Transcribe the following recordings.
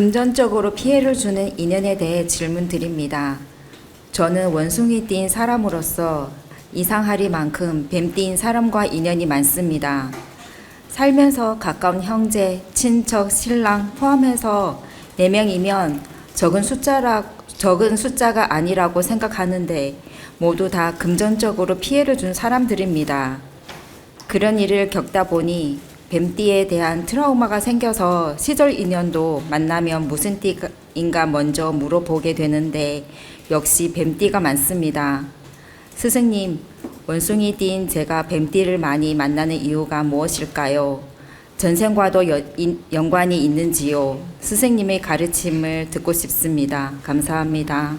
금전적으로 피해를 주는 인연에 대해 질문 드립니다. 저는 원숭이띠인 사람으로서 이상하리만큼 뱀띠인 사람과 인연이 많습니다. 살면서 가까운 형제, 친척, 신랑 포함해서 4명이면 적은 숫자라, 적은 숫자가 아니라고 생각하는데 모두 다 금전적으로 피해를 준 사람들입니다. 그런 일을 겪다 보니 뱀띠에 대한 트라우마가 생겨서 시절 인연도 만나면 무슨 띠인가 먼저 물어보게 되는데 역시 뱀띠가 많습니다. 스승님, 원숭이 띠인 제가 뱀띠를 많이 만나는 이유가 무엇일까요? 전생과도 여- 인- 연관이 있는지요? 스승님의 가르침을 듣고 싶습니다. 감사합니다.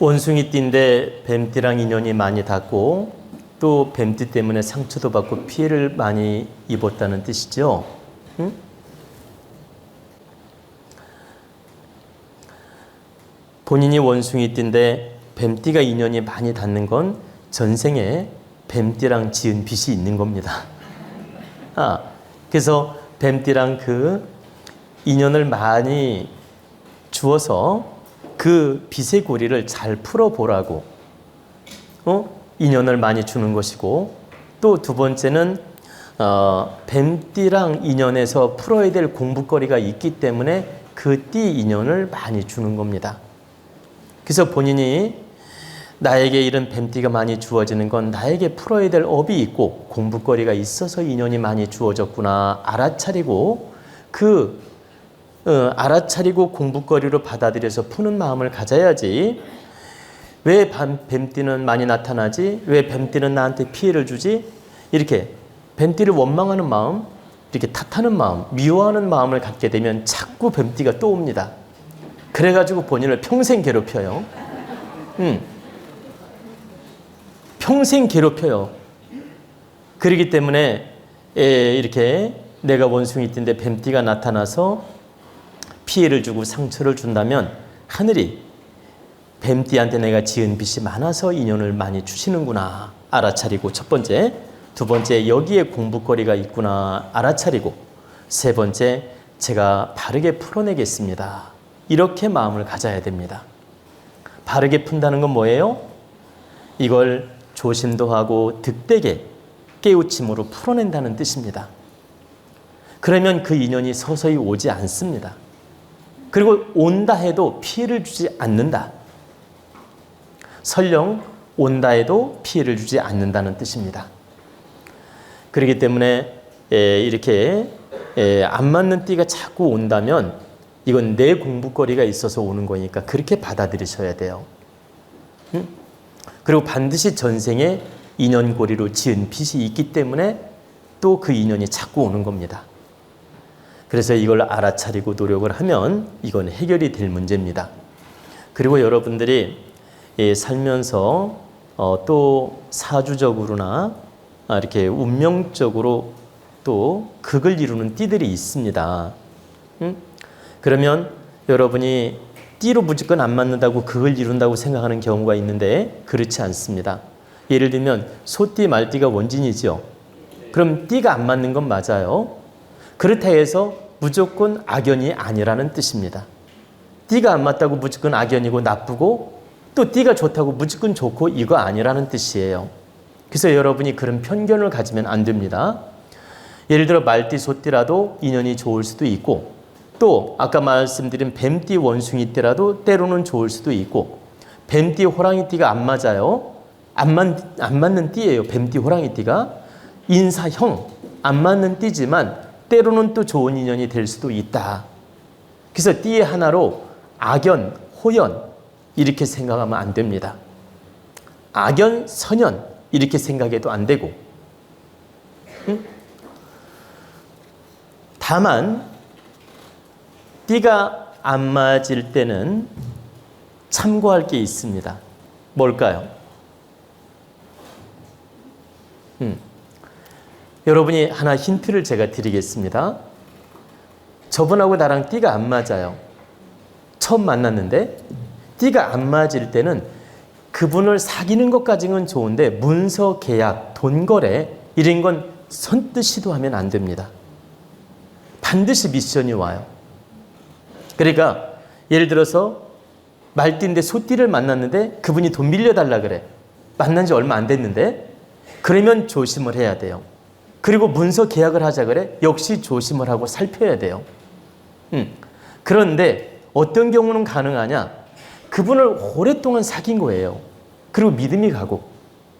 원숭이 띠인데 뱀띠랑 인연이 많이 닿고 또 뱀띠 때문에 상처도 받고 피해를 많이 입었다는 뜻이죠. 응? 본인이 원숭이 띠인데 뱀띠가 인연이 많이 닿는 건 전생에 뱀띠랑 지은 빚이 있는 겁니다. 아, 그래서 뱀띠랑 그 인연을 많이 주어서 그 빚의 고리를 잘 풀어보라고 어? 인연을 많이 주는 것이고 또 두 번째는 어, 뱀띠랑 인연에서 풀어야 될 공부거리가 있기 때문에 그 띠 인연을 많이 주는 겁니다. 그래서 본인이 나에게 이런 뱀띠가 많이 주어지는 건 나에게 풀어야 될 업이 있고 공부거리가 있어서 인연이 많이 주어졌구나 알아차리고 그 어, 알아차리고 공부거리로 받아들여서 푸는 마음을 가져야지. 왜 밤, 뱀띠는 많이 나타나지? 왜 뱀띠는 나한테 피해를 주지? 이렇게 뱀띠를 원망하는 마음, 이렇게 탓하는 마음, 미워하는 마음을 갖게 되면 자꾸 뱀띠가 또 옵니다. 그래가지고 본인을 평생 괴롭혀요. 음. 평생 괴롭혀요. 그러기 때문에 에, 이렇게 내가 원숭이띠인데 뱀띠가 나타나서 피해를 주고 상처를 준다면 하늘이 뱀띠한테 내가 지은 빚이 많아서 인연을 많이 주시는구나. 알아차리고 첫 번째 두 번째 여기에 공부거리가 있구나. 알아차리고 세 번째 제가 바르게 풀어내겠습니다. 이렇게 마음을 가져야 됩니다. 바르게 푼다는 건 뭐예요? 이걸 조심도 하고 득되게 깨우침으로 풀어낸다는 뜻입니다. 그러면 그 인연이 서서히 오지 않습니다 그리고 온다 해도 피해를 주지 않는다. 설령 온다 해도 피해를 주지 않는다는 뜻입니다. 그렇기 때문에 에, 이렇게 에, 안 맞는 띠가 자꾸 온다면 이건 내 공부거리가 있어서 오는 거니까 그렇게 받아들이셔야 돼요. 응? 그리고 반드시 전생에 인연고리로 지은 빚이 있기 때문에 또 그 인연이 자꾸 오는 겁니다. 그래서 이걸 알아차리고 노력을 하면 이건 해결이 될 문제입니다. 그리고 여러분들이 예, 살면서 어, 또 사주적으로나 아, 이렇게 운명적으로 또 극을 이루는 띠들이 있습니다. 응? 그러면 여러분이 띠로 무조건 안 맞는다고 극을 이룬다고 생각하는 경우가 있는데 그렇지 않습니다. 예를 들면 소띠 말띠가 원진이죠. 그럼 띠가 안 맞는 건 맞아요. 그렇다 해서 무조건 악연이 아니라는 뜻입니다. 띠가 안 맞다고 무조건 악연이고 나쁘고 또 띠가 좋다고 무조건 좋고 이거 아니라는 뜻이에요. 그래서 여러분이 그런 편견을 가지면 안 됩니다. 예를 들어 말띠 소띠라도 인연이 좋을 수도 있고 또 아까 말씀드린 뱀띠 원숭이 띠라도 때로는 좋을 수도 있고 뱀띠 호랑이 띠가 안 맞아요. 안, 맞, 안 맞는 띠예요. 뱀띠 호랑이 띠가 인사형 안 맞는 띠지만 때로는 또 좋은 인연이 될 수도 있다. 그래서 띠의 하나로 악연, 호연 이렇게 생각하면 안 됩니다. 악연, 선연 이렇게 생각해도 안 되고 응? 다만 띠가 안 맞을 때는 참고할 게 있습니다. 뭘까요? 음. 여러분이 하나 힌트를 제가 드리겠습니다. 저분하고 나랑 띠가 안 맞아요. 처음 만났는데 띠가 안 맞을 때는 그분을 사귀는 것까지는 좋은데 문서 계약, 돈 거래 이런 건 선뜻 시도하면 안 됩니다. 반드시 미션이 와요. 그러니까 예를 들어서 말띠인데 소띠를 만났는데 그분이 돈 빌려달라 그래. 만난 지 얼마 안 됐는데 그러면 조심을 해야 돼요. 그리고 문서 계약을 하자 그래. 역시 조심을 하고 살펴야 돼요. 음. 그런데 어떤 경우는 가능하냐? 그분을 오랫동안 사귄 거예요. 그리고 믿음이 가고,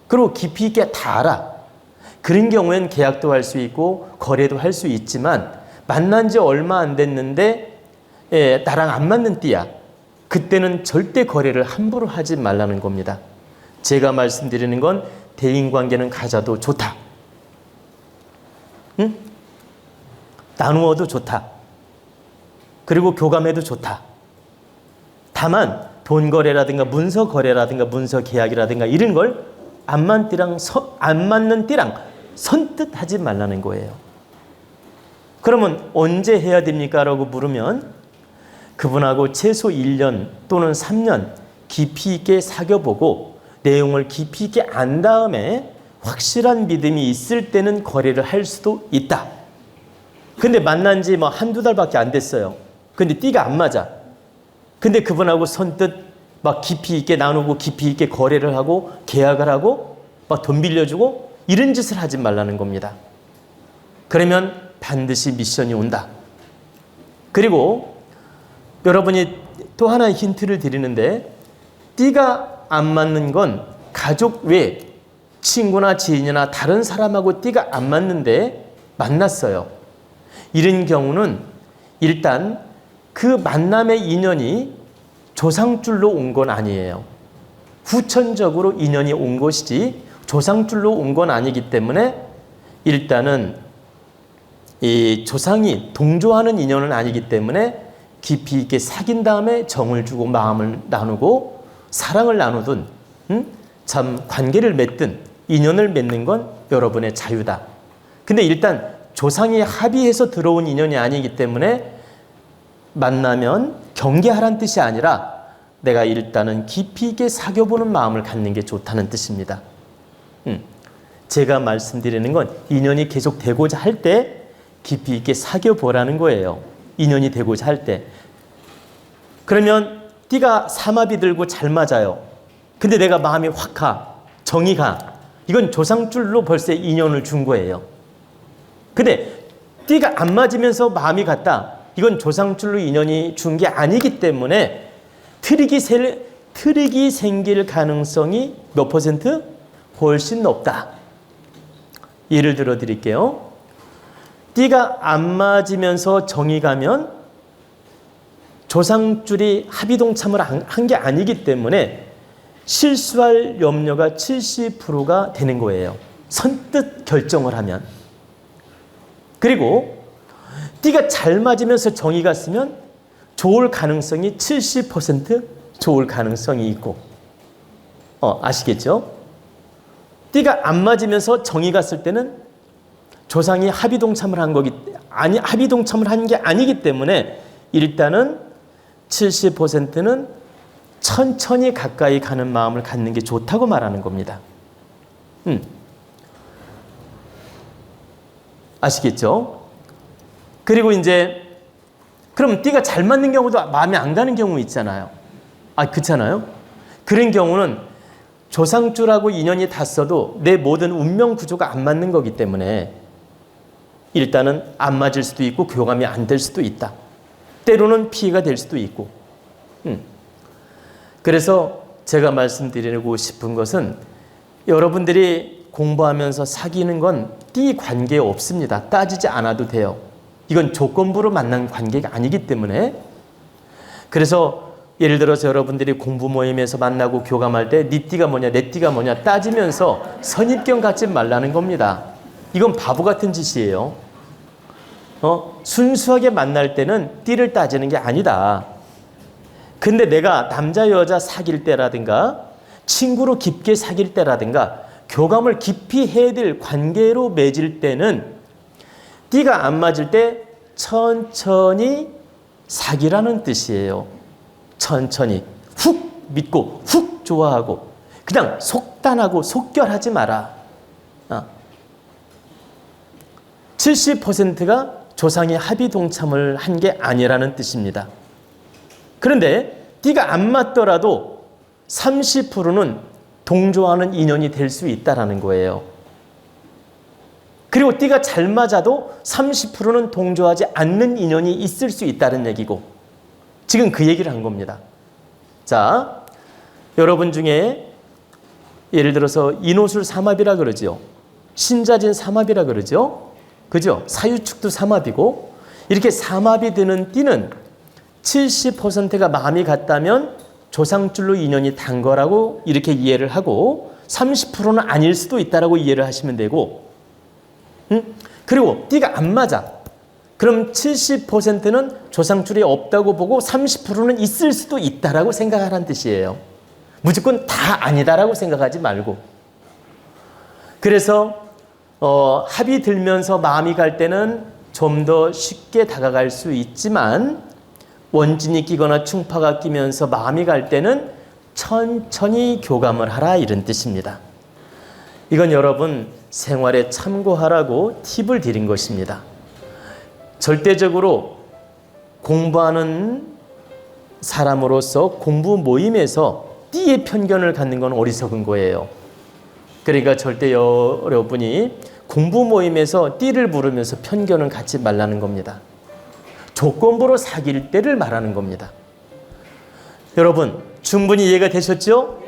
그리고 깊이 있게 다 알아. 그런 경우엔 계약도 할 수 있고, 거래도 할 수 있지만, 만난 지 얼마 안 됐는데, 예, 나랑 안 맞는 띠야. 그때는 절대 거래를 함부로 하지 말라는 겁니다. 제가 말씀드리는 건 대인 관계는 가져도 좋다. 응? 나누어도 좋다. 그리고 교감해도 좋다. 다만 돈 거래라든가 문서 거래라든가 문서 계약이라든가 이런 걸안 맞는 띠랑 서, 안 맞는 띠랑 선뜻 하지 말라는 거예요. 그러면 언제 해야 됩니까? 라고 물으면 그분하고 최소 1년 또는 3년 깊이 있게 사귀어보고 내용을 깊이 있게 안 다음에 확실한 믿음이 있을 때는 거래를 할 수도 있다. 근데 만난 지 뭐 한두 달밖에 안 됐어요. 근데 띠가 안 맞아. 근데 그분하고 선뜻 막 깊이 있게 나누고 깊이 있게 거래를 하고 계약을 하고 막 돈 빌려주고 이런 짓을 하지 말라는 겁니다. 그러면 반드시 미션이 온다. 그리고 여러분이 또 하나의 힌트를 드리는데 띠가 안 맞는 건 가족 외 친구나 지인이나 다른 사람하고 띠가 안 맞는데 만났어요. 이런 경우는 일단 그 만남의 인연이 조상줄로 온 건 아니에요. 후천적으로 인연이 온 것이지 조상줄로 온 건 아니기 때문에 일단은 이 조상이 동조하는 인연은 아니기 때문에 깊이 있게 사귄 다음에 정을 주고 마음을 나누고 사랑을 나누든 음? 참 관계를 맺든 인연을 맺는 건 여러분의 자유다. 근데 일단 조상이 합의해서 들어온 인연이 아니기 때문에 만나면 경계하란 뜻이 아니라 내가 일단은 깊이 있게 사귀어보는 마음을 갖는 게 좋다는 뜻입니다. 음, 제가 말씀드리는 건 인연이 계속 되고자 할 때 깊이 있게 사귀어보라는 거예요. 인연이 되고자 할 때. 그러면 띠가 삼합이 들고 잘 맞아요. 근데 내가 마음이 확 가, 정이 가. 이건 조상줄로 벌써 인연을 준 거예요. 근데 띠가 안 맞으면서 마음이 갔다. 이건 조상줄로 인연이 준 게 아니기 때문에 트릭이, 셀, 트릭이 생길 가능성이 몇 퍼센트? 훨씬 높다. 예를 들어 드릴게요. 띠가 안 맞으면서 정이 가면 조상줄이 합의동참을 한 게 아니기 때문에 실수할 염려가 70%가 되는 거예요. 선뜻 결정을 하면. 그리고 띠가 잘 맞으면서 정이 갔으면 좋을 가능성이 70% 좋을 가능성이 있고 어, 아시겠죠? 띠가 안 맞으면서 정이 갔을 때는 조상이 합의 동참을 한 거기 아니 합의 동참을 한 게 아니기 때문에 일단은 70%는 천천히 가까이 가는 마음을 갖는 게 좋다고 말하는 겁니다. 음. 아시겠죠? 그리고 이제 그럼 띠가 잘 맞는 경우도 마음에 안 가는 경우 있잖아요. 아, 그렇잖아요. 그런 경우는 조상줄하고 인연이 닿았어도 내 모든 운명 구조가 안 맞는 거기 때문에 일단은 안 맞을 수도 있고 교감이 안 될 수도 있다. 때로는 피해가 될 수도 있고. 음. 그래서 제가 말씀드리고 싶은 것은 여러분들이 공부하면서 사귀는 건 띠 관계 없습니다. 따지지 않아도 돼요. 이건 조건부로 만난 관계가 아니기 때문에 그래서 예를 들어서 여러분들이 공부 모임에서 만나고 교감할 때네 띠가 뭐냐 내 띠가 뭐냐 따지면서 선입견 갖지 말라는 겁니다. 이건 바보 같은 짓이에요. 어? 순수하게 만날 때는 띠를 따지는 게 아니다. 근데 내가 남자 여자 사귈 때라든가 친구로 깊게 사귈 때라든가 교감을 깊이 해야 될 관계로 맺을 때는 띠가 안 맞을 때 천천히 사귀라는 뜻이에요. 천천히 훅 믿고 훅 좋아하고 그냥 속단하고 속결하지 마라. 어. 70%가 조상의 합의 동참을 한 게 아니라는 뜻입니다. 그런데 띠가 안 맞더라도 30%는 동조하는 인연이 될 수 있다라는 거예요. 그리고 띠가 잘 맞아도 30%는 동조하지 않는 인연이 있을 수 있다는 얘기고 지금 그 얘기를 한 겁니다. 자, 여러분 중에 예를 들어서 인호술 삼합이라 그러죠. 신자진 삼합이라 그러죠. 그죠? 사유축도 삼합이고 이렇게 삼합이 되는 띠는 70%가 마음이 같다면 조상줄로 인연이 단 거라고 이렇게 이해를 하고 30%는 아닐 수도 있다라고 이해를 하시면 되고 응? 그리고 띠가 안 맞아. 그럼 70%는 조상줄이 없다고 보고 30%는 있을 수도 있다라고 생각하라는 뜻이에요. 무조건 다 아니다라고 생각하지 말고. 그래서 어, 합이 들면서 마음이 갈 때는 좀 더 쉽게 다가갈 수 있지만 원진이 끼거나 충파가 끼면서 마음이 갈 때는 천천히 교감을 하라 이런 뜻입니다. 이건 여러분 생활에 참고하라고 팁을 드린 것입니다. 절대적으로 공부하는 사람으로서 공부 모임에서 띠의 편견을 갖는 건 어리석은 거예요. 그러니까 절대 여러분이 공부 모임에서 띠를 부르면서 편견을 갖지 말라는 겁니다. 조건부로 사귈 때를 말하는 겁니다. 여러분, 충분히 이해가 되셨죠?